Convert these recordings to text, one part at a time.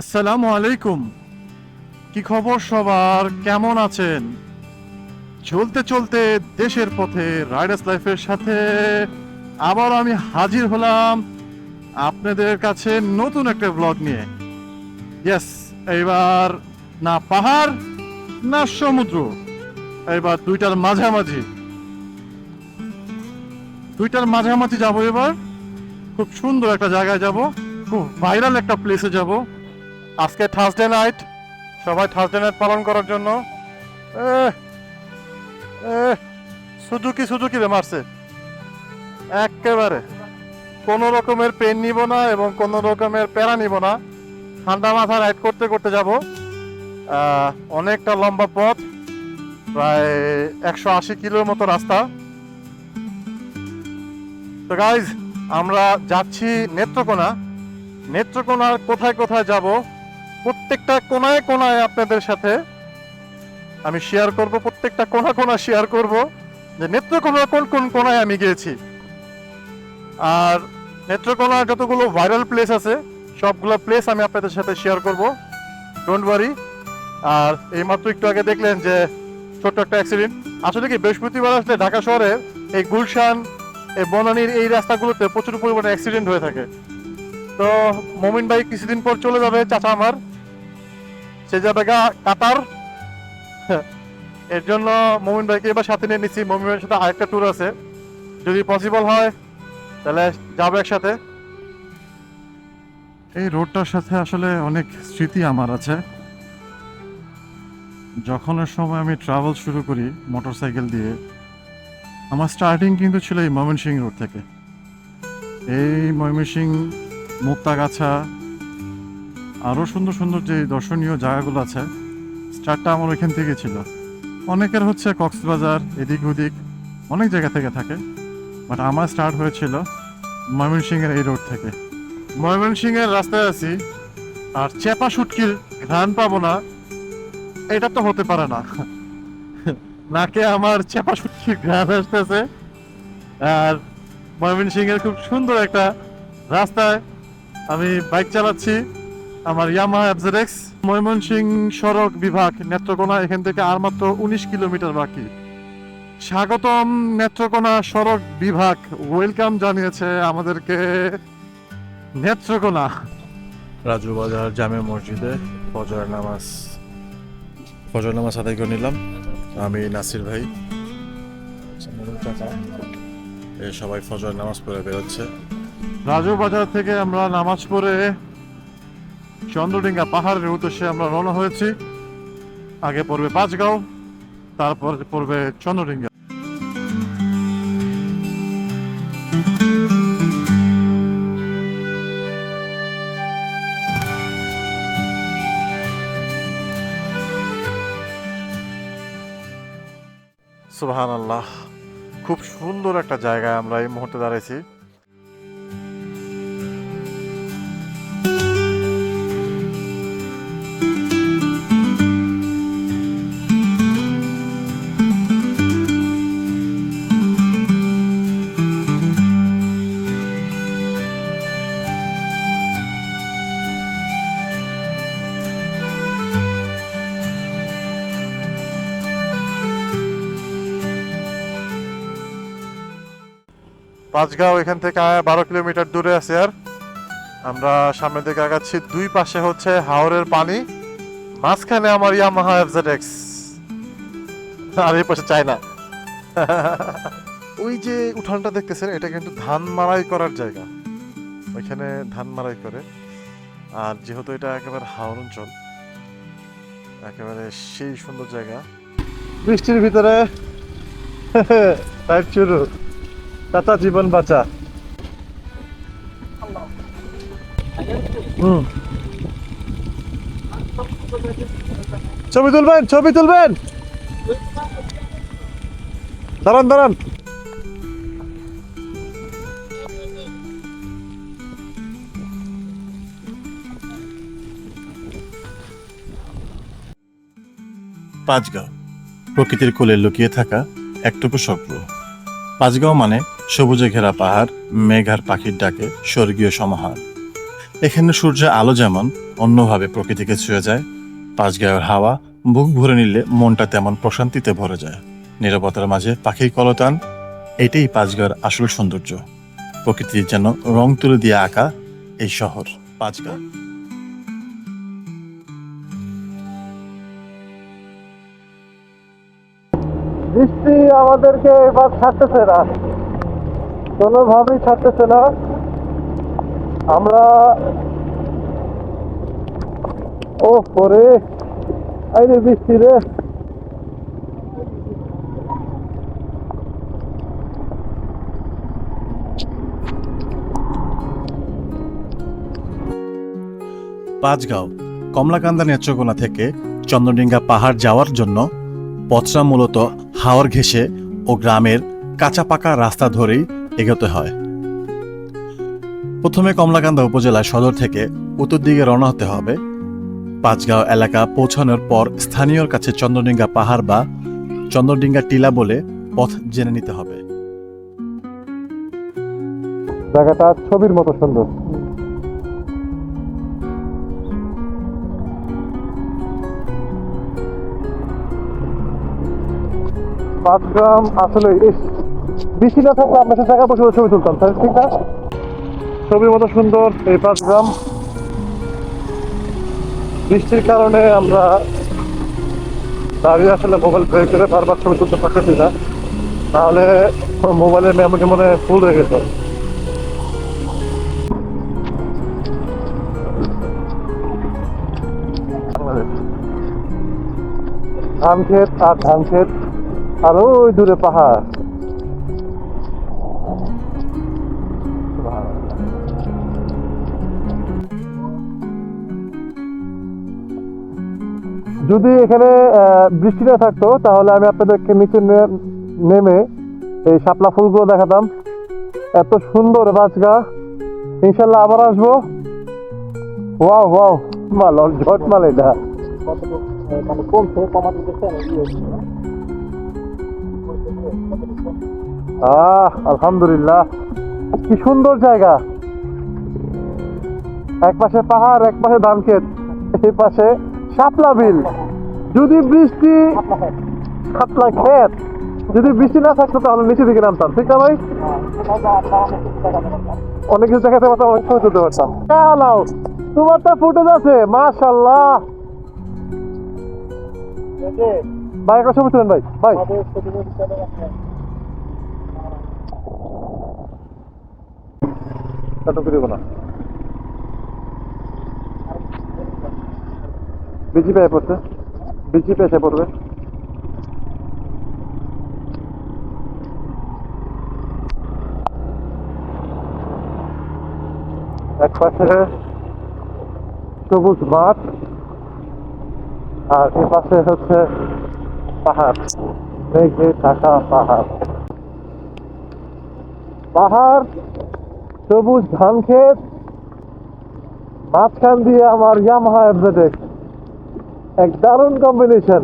আসসালামু আলাইকুম। কি খবর সবার? কেমন আছেন? চলতে চলতে দেশের পথে, রাইডার্স লাইফের সাথে আবার আমি হাজির হলাম আপনাদের কাছে নতুন একটা ব্লগ নিয়ে। ইয়েস এইবার না পাহাড়, না সমুদ্র এবার দুইটার মাঝামাঝি। দুইটার মাঝামাঝি যাব এবার। খুব সুন্দর একটা জায়গায় যাব, খুব ভাইরাল একটা প্লেসে যাব। আজকে থার্সডে নাইট সবাই থার্সডে নাইট পালন করার জন্য। সুজুকি সুজুকি রে মারছে। একেবারে। কোনো রকমের পেন নিব না এবং কোনো রকমের প্যারা নিব না। ঠান্ডা মাথা রাইড করতে করতে যাব। অনেকটা লম্বা পথ, প্রায় একশো আশি কিলোর মতো রাস্তা। তো গাইজ আমরা যাচ্ছি নেত্রকোনা। নেত্রকোনার কোথায় কোথায় যাব? প্রত্যেকটা কোনায় কোনায় আপনাদের সাথে আমি শেয়ার করব, প্রত্যেকটা কোনা কোনা শেয়ার করব যে নেত্রকোনা কোন কোন কোনায় আমি গিয়েছি। আর নেত্রকোনার যতগুলো ভাইরাল প্লেস আছে, সবগুলো প্লেস আমি আপনাদের সাথে শেয়ার করব। ডোন্ট ওয়ারি আর এইমাত্র একটু আগে দেখলেন যে ছোট্ট একটা অ্যাক্সিডেন্ট আসলে কি, বৃহস্পতিবার আসলে ঢাকা শহরে এই গুলশান, এই বনানীর এই রাস্তাগুলোতে প্রচুর পরিমাণে অ্যাক্সিডেন্ট হয়ে থাকে। তো মমিন ভাই কিছুদিন পর চলে যাবে, চাচা আমার। সে যাবে গা, কাতার। এর জন্য মমিন ভাইকে এবার সাথে নিয়ে নিচ্ছি। মমিন ভাইয়ের সাথে আরেকটা ট্যুর আছে। যদি পসিবল হয়, তাহলে যাব একসাথে। এই রোডটার সাথে আসলে অনেক স্মৃতি আমার আছে। যখনের সময় আমি ট্রাভেল শুরু করি মোটরসাইকেল দিয়ে, আমার স্টার্টিং কিন্তু ছিল এই ময়মনসিং রোড থেকে। এই ময়মনসিং মুক্তাগাছা আরও সুন্দর সুন্দর যে দর্শনীয় জায়গাগুলো আছে স্টার্টটা আমার ওইখান থেকে ছিল। অনেকের হচ্ছে কক্সবাজার, এদিক ওদিক, অনেক জায়গা থেকে থাকে। বাট আমার স্টার্ট হয়েছিল ময়মনসিংহের এই রোড থেকে। ময়মনসিংহের রাস্তায় আছি, আর চেপা শুটকির ঘ্রাণ পাবো না, এটা তো হতে পারে না। নাকে আমার চেপা শুটকির ঘ্রাণ আসতেছে, আর ময়মনসিংহের খুব সুন্দর একটা রাস্তায় আমি বাইক চালাচ্ছি। আমার ইয়ামাহা এফজেডএক্স ময়মনসিং সড়ক বিভাগ নেত্রকোনা এখান থেকে আর মাত্র উনিশ কিলোমিটার বাকি। স্বাগতম নেত্রকোনা সড়ক বিভাগ ওয়েলকাম জানিয়েছে আমাদেরকে নেত্রকোনা। রাজু বাজার জামে মসজিদে ফজর নামাজ। ফজর নামাজ আদায় করে নিলাম। আমি নাসির ভাই। সবাই ফজর নামাজ পড়ে বেরোচ্ছে। রাজু বাজার থেকে আমরা নামাজ পড়ে চন্দ্রডিঙ্গা পাহাড়ের উদ্দেশ্যে আমরা রওনা হয়েছি। আগে পড়বে পাঁচগাঁও, তারপর পড়বে চন্দ্রডিঙ্গা। সুবহান আল্লাহ খুব সুন্দর একটা জায়গায় আমরা এই মুহূর্তে দাঁড়াইছি। পাঁচগাঁও এখান থেকে বারো কিলোমিটার দূরে আছে আর। আমরা সামনের দিকে আগাচ্ছি, দুই পাশে হচ্ছে হাওরের পানি, মাঝখানে আমার ইয়ামাহা এফজেডএক্স আর এই পাশে চায়না। ওই যে উঠানটা দেখতেছেন, এটা কিন্তু ধান মারাই করার জায়গা। ওইখানে ধান মারাই করে। আর যেহেতু এটা একেবারে হাওর অঞ্চল, একেবারে সেই সুন্দর জায়গা। বৃষ্টির ভিতরে শুরু। চাচা জীবন বাঁচা। হুম। ছবি তুলবেন ছবি তুলবেন। দাঁড়ান দাঁড়ান। পাঁচগাঁও, প্রকৃতির কোলে লুকিয়ে থাকা একটুকু স্বপ্ন। পাঁচগাঁও মানে সবুজে ঘেরা পাহাড়, মেঘার পাখির ডাকে স্বর্গীয় সমাহার। এখানে সূর্যের আলো যেমন অন্যভাবে প্রকৃতিকে ছুঁয়ে যায়, পাঁচগাঁয়ের হাওয়া বুক ভরে নিলে মনটা তেমন প্রশান্তিতে ভরে যায়। নিরাপত্তার মাঝে পাখির কলতান, এটাই পাঁচগাঁয়ের আসল সৌন্দর্য। প্রকৃতির যেন রং তুলে দিয়ে আঁকা এই শহর পাঁচগাঁ বৃষ্টি আমাদেরকে এবার ছাড়তেছে না। কোনোভাবেই ছাড়তেছে না। আমরা ও পরে এই রে বৃষ্টি রে। পাঁচগাঁও কমলাকান্দা নেত্রকোনা থেকে চন্দ্রডিঙ্গা পাহাড় যাওয়ার জন্য পথটা মূলত হাওর ঘেঁষে ও গ্রামের কাঁচা পাকা রাস্তা ধরেই এগোতে হয়। প্রথমে কমলাকান্দা উপজেলা সদর থেকে উত্তর দিকে রওনা হতে হবে। পাঁচগাঁও এলাকা পৌঁছানোর পর স্থানীয়র কাছে চন্দ্রডিঙ্গা পাহাড় বা চন্দ্রডিঙ্গা টিলা বলে পথ জেনে নিতে হবে। জায়গাটা ছবির মতো সুন্দর। পাঁচগ্রাম আসলে বৃষ্টি না থাকলে আমরা সে জায়গা বসে ছবি তুলতাম, তাহলে ঠিক না? ছবির মতো সুন্দর এই পাঁচ গ্রাম বৃষ্টির কারণে আমরা দাঁড়িয়ে আসলে মোবাইল বের করে বারবার ছবি তুলতে পারতেছি না। তাহলে মোবাইলের মেমোরি মনে হয় ফুল হয়ে গেছে। ধান ক্ষেত আর ধান ক্ষেত আর ওই দূরে পাহাড়। যদি এখানে আহ, বৃষ্টি না থাকতো তাহলে আমি আপনাদেরকে নিচে নেমে এই শাপলা ফুলগুলো দেখাতাম। এত সুন্দর বাজগা। ইনশাল্লাহ আবার আসব। ওয়াও ওয়াও মাল ঝট মাল এটা। আলহামদুলিল্লাহ। কি সুন্দর জায়গা। এক পাশে পাহাড় এক পাশে ধান ক্ষেত এই পাশে শাপলা বিল। যদি বৃষ্টি শাপলা ক্ষেত, যদি বৃষ্টি না থাকতো তাহলে নিচে দিকে নামতাম। ঠিক না ভাই? অনেক কিছু দেখাতে পারতাম, অনেক সময় তুলতে পারতাম। নাও তোমার তো ফুটেজ আছে মাশাল্লাহ ভাই, একটা তুলেন ভাই ভাই। না। পেয়ে পড়ছে। পেয়ে পড়বে। এক পাশে সবুজ মাঠ, আর এ পাশে হচ্ছে পাহাড়। মেঘে ঢাকা পাহাড়। পাহাড়, সবুজ ধান ক্ষেত মাঝখান দিয়ে আমার ইয়ামাহা এফজেডেক এক দারুণ কম্বিনেশন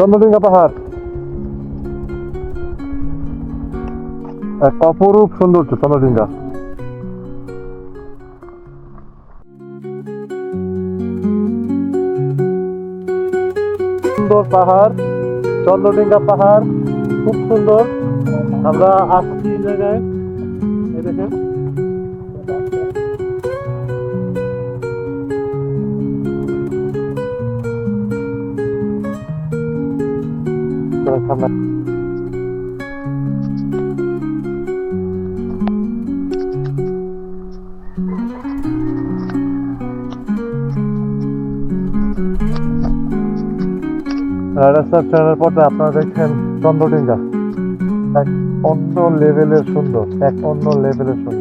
চন্দ্রডিঙ্গা পাহাড়। একটা অপরূপ সৌন্দর্য চন্দ্রডিঙ্গা। সুন্দর পাহাড়, চন্দ্রডিঙ্গা পাহাড়, খুব সুন্দর। আমরা আসছি জায়গায়। এই দেখেন। রাইডার সাহেব পথে আপনারা দেখছেন চন্দ্রডিঙ্গা এক অন্য লেভেলের সুন্দর এক অন্য লেভেলের সুন্দর।